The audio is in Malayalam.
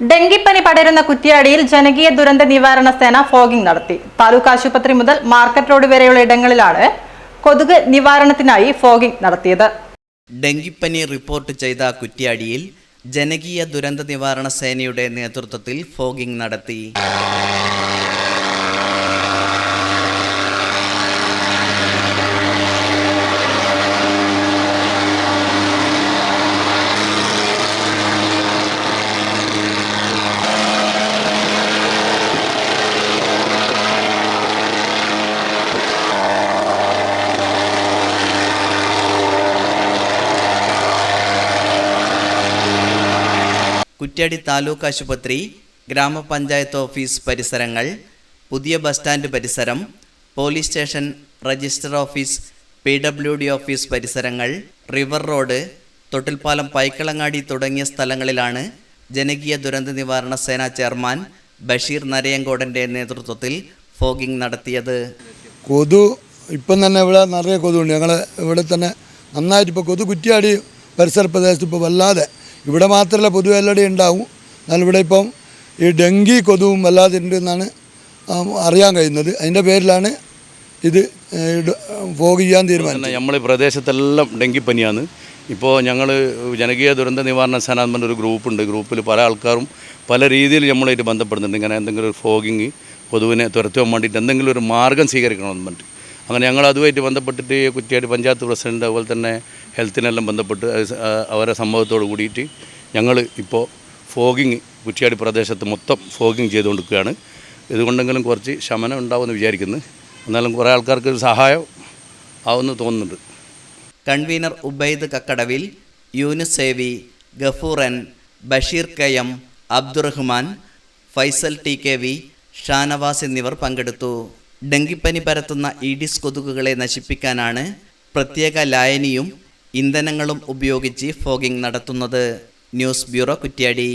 ഡെങ്കിപ്പനി പടരുന്ന കുറ്റ്യാടിയിൽ ജനകീയ ദുരന്ത നിവാരണ സേന ഫോഗിംഗ് നടത്തി. താലൂക്ക് ആശുപത്രി മുതൽ മാർക്കറ്റ് റോഡ് വരെയുള്ള ഇടങ്ങളിലാണ് കൊതുക് നിവാരണത്തിനായി ഫോഗിംഗ് നടത്തിയത്. ഡെങ്കിപ്പനി റിപ്പോർട്ട് ചെയ്ത കുറ്റ്യാടിയിൽ ജനകീയ ദുരന്ത നിവാരണ സേനയുടെ നേതൃത്വത്തിൽ ഫോഗിംഗ് നടത്തി. കുറ്റ്യാടി താലൂക്ക് ആശുപത്രി ഗ്രാമപഞ്ചായത്ത് ഓഫീസ് പരിസരങ്ങൾ പുതിയ ബസ് സ്റ്റാൻഡ് പരിസരം police station register office P W D office പരിസരങ്ങൾ river road Thottilpalam പൈക്കളങ്ങാടി തുടങ്ങിയ സ്ഥലങ്ങളിലാണ് ജനകീയ ദുരന്ത നിവാരണ സേന ചെയർമാൻ ബഷീർ നരയങ്കോടന്റെ നേതൃത്വത്തിൽ ഫോഗിംഗ് നടത്തിയത്. കൊതു ഇപ്പം തന്നെ ഇവിടെ നിറയെ കൊതുണ്ട്. ഞങ്ങൾ ഇവിടെ തന്നെ നന്നായിട്ട് ഇപ്പോൾ കൊതു കുറ്റിയാടി പരിസര പ്രദേശത്ത് ഇപ്പോൾ വല്ലാതെ ഇവിടെ മാത്രമല്ല പൊതുവെ എല്ലായിടെയും ഉണ്ടാവും. എന്നാൽ ഇവിടെ ഇപ്പം ഈ ഡെങ്കി കൊതുവും വല്ലാതെ ഉണ്ട് എന്നാണ് അറിയാൻ കഴിയുന്നത്. അതിന്റെ പേരിലാണ് ഇത് ഫോഗ് ചെയ്യാൻ തീരുമാനിച്ചത്. നമ്മൾ ഈ പ്രദേശത്തെല്ലാം ഡെങ്കിപ്പനിയാണ്. ഇപ്പോൾ ഞങ്ങൾ ജനകീയ ദുരന്ത നിവാരണ സേന എന്ന് പറഞ്ഞൊരു ഗ്രൂപ്പുണ്ട്. ഗ്രൂപ്പിൽ പല ആൾക്കാരും പല രീതിയിൽ നമ്മളായിട്ട് ബന്ധപ്പെടുന്നുണ്ട്. ഇങ്ങനെ എന്തെങ്കിലും ഒരു ഫോഗിങ് കൊതുവിനെ തുരത്തുവാൻ വേണ്ടിയിട്ട് എന്തെങ്കിലും ഒരു മാർഗം സ്വീകരിക്കണമെന്ന് പറഞ്ഞിട്ട് അങ്ങനെ ഞങ്ങൾ അതുമായിട്ട് ബന്ധപ്പെട്ടിട്ട് കുറ്റിയാടി പഞ്ചായത്ത് പ്രസിഡന്റ് അതുപോലെ തന്നെ ഹെൽത്തിനെല്ലാം ബന്ധപ്പെട്ട് അവരെ സമ്മതത്തോട് കൂടിയിട്ട് ഞങ്ങൾ ഇപ്പോൾ ഫോഗിങ് കുറ്റിയാടി പ്രദേശത്ത് മൊത്തം ഫോഗിങ് ചെയ്തുകൊണ്ടിരിക്കുകയാണ്. ഇതുകൊണ്ടെങ്കിലും കുറച്ച് ശമനം ഉണ്ടാവുമെന്ന് വിചാരിക്കുന്നു. എന്നാലും കുറേ ആൾക്കാർക്ക് ഒരു സഹായം ആവുമെന്ന് തോന്നുന്നുണ്ട്. Convener Ubaid കക്കടവിൽ Yunus Sevi Basheer K M Abdurahman Faisal T K V Shanavas എന്നിവർ പങ്കെടുത്തു. ഡെങ്കിപ്പനി പരത്തുന്ന ഈഡിസ് കൊതുകുകളെ നശിപ്പിക്കാനാണ് പ്രത്യേക ലായനിയും ഇന്ധനങ്ങളും ഉപയോഗിച്ച് ഫോഗിംഗ് നടത്തുന്നത്. News bureau Kuttiadi.